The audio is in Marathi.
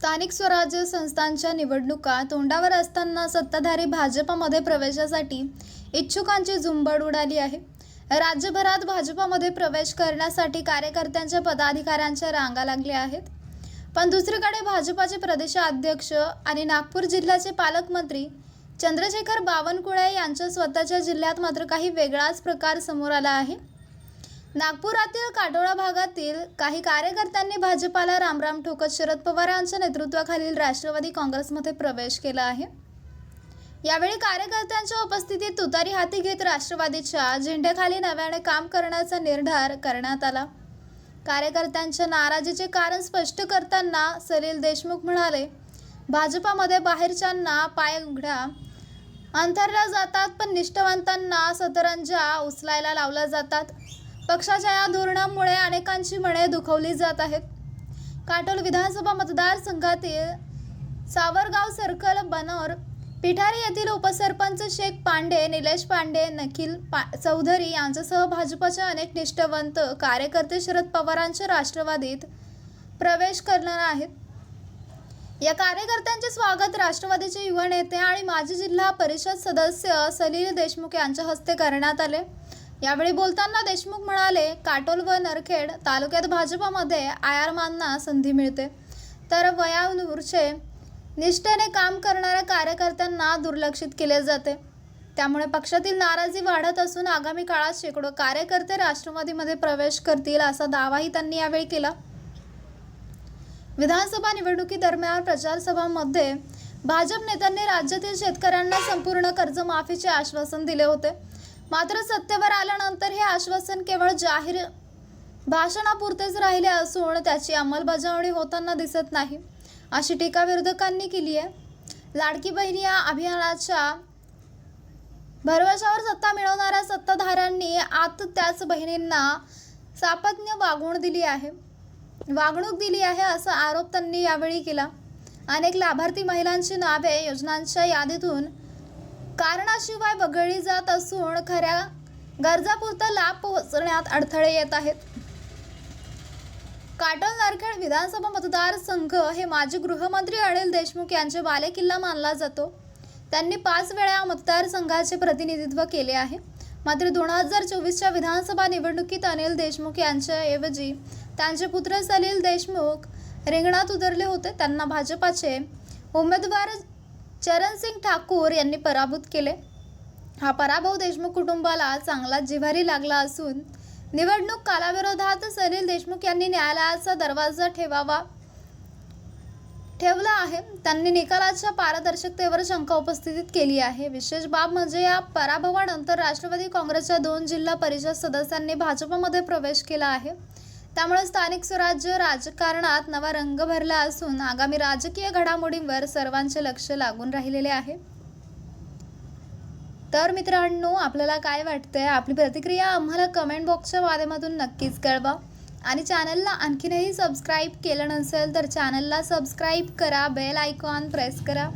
स्थानिक स्वराज्य संस्थांच्या निवडणुका तोंडावर असताना सत्ताधारी भाजपामध्ये प्रवेशासाठी इच्छुकांची झुंबड उडाली आहे. राज्यभरात भाजपामध्ये प्रवेश करण्यासाठी कार्यकर्त्यांच्या पदाधिकाऱ्यांच्या रांगा लागल्या आहेत. पण दुसरीकडे भाजपाचे प्रदेशाध्यक्ष आणि नागपूर जिल्ह्याचे पालकमंत्री चंद्रशेखर बावनकुळे यांच्या स्वतःच्या जिल्ह्यात मात्र काही वेगळाच प्रकार समोर आला आहे. नागपुरातील काटोळा भागातील काही कार्यकर्त्यांनी भाजपाला रामराम ठोकत शरद पवार यांच्या नेतृत्वाखालील राष्ट्रवादी काँग्रेसमध्ये प्रवेश केला आहे. यावेळी कार्यकर्त्यांच्या उपस्थितीत तुतारी हाती घेत राष्ट्रवादीच्या झेंड्याखाली नव्याने काम करण्याचा निर्धार करण्यात आला. कार्यकर्त्यांच्या नाराजीचे कारण स्पष्ट करताना सलील देशमुख म्हणाले भाजपामध्ये बाहेरच्यांना पाय उघड्या अंथरल्या जातात पण निष्ठावंतांना सतरंजा उचलायला लावल्या जातात. पक्षाच्या या धोरणामुळे अनेकांची मने दुखवली जात आहेत. काटोल विधानसभा मतदारसंघातील सावरगाव सर्कल बनोर पिठारी येथील उपसरपंच शेख पांडे निलेश पांडे नखिल पा चौधरी यांच्यासह भाजपच्या अनेक निष्ठावंत कार्यकर्ते शरद पवारांच्या राष्ट्रवादीत प्रवेश करणार आहेत. या कार्यकर्त्यांचे स्वागत राष्ट्रवादीचे युवा नेते आणि माजी जिल्हा परिषद सदस्य सलील देशमुख यांच्या हस्ते करण्यात आले. यावेळी बोलताना देशमुख म्हणाले काटोल व नरखेड तालुक्यात भाजपामध्ये आयारमांना संधी मिळते. तर वयानुरचे निष्ठेने काम करणाऱ्या कार्यकर्त्यांना दुर्लक्षित केले जाते. त्यामुळे पक्षातील नाराजी वाढत असून आगामी काळात शेकडो कार्यकर्ते राष्ट्रवादीमध्ये प्रवेश करतील असा दावाही त्यांनी यावेळी केला. विधानसभा निवडणुकीदरम्यान प्रचारसभांमध्ये भाजप नेत्यांनी राज्यातील शेतकऱ्यांना संपूर्ण कर्जमाफीचे आश्वासन दिले होते. मात्र सत्तेवर आल्यानंतर हे आश्वासन केवळ जाहीर भाषणापुरतेच राहिले असून त्याची अंमलबजावणी होताना दिसत नाही. अशी टीका विरोधकांनी केली आहे. लाडकी बहिणी या अभियानाच्या भरवशावर सत्ता मिळवणाऱ्या सत्ताधाऱ्यांनी आत त्याच बहिणींना सापत्न्य वागवून दिली आहे. वागणूक दिली आहे असा आरोप त्यांनी यावेळी केला. अनेक लाभार्थी महिलांची नावे योजनांच्या यादीतून कारणाशिवाय वगळली जात असून खऱ्या गरजापुरता लाभ पोहोचण्यात अडथळे येत आहेत. काटोल नारखेड विधानसभा मतदारसंघ हे माजी गृहमंत्री अनिल देशमुख यांचे बालेकिल्ला मानला जातो. त्यांनी पाच वेळा मतदारसंघाचे प्रतिनिधित्व केले आहे. मात्र दोन हजार चोवीसच्या विधानसभा निवडणुकीत अनिल देशमुख यांच्याऐवजी त्यांचे पुत्र सलील देशमुख रिंगणात उतरले होते. त्यांना भाजपाचे उमेदवार चरणसिंग ठाकूर यांनी पराभूत केले. हा पराभव देशमुख कुटुंबाला चांगला जिव्हारी लागला असून निवडणूक कालाविरोधात सनील देशमुख यांनी न्यायालयाचा दरवाजा ठेवावा ठेवला आहे. त्यांनी निकालाच्या पारदर्शकतेवर शंका उपस्थित केली आहे. विशेष बाब म्हणजे या पराभवानंतर राष्ट्रवादी काँग्रेसच्या दोन जिल्हा परिषद सदस्यांनी भाजपमध्ये प्रवेश केला आहे. त्यामुळे स्थानिक स्वराज्य राजकारणात नवा रंग भरला असून आगामी राजकीय घडामोडींवर सर्वांचे लक्ष लागून राहिलेले आहे. तर मित्रांनो आपल्याला काय वाटतंय? आपली प्रतिक्रिया आम्हाला कमेंट बॉक्सच्या माध्यमातून नक्कीच कळवा. आणि चॅनलला आणखीनही सबस्क्राईब केलं नसेल तर चॅनलला सबस्क्राईब करा बेल आयकॉन प्रेस करा.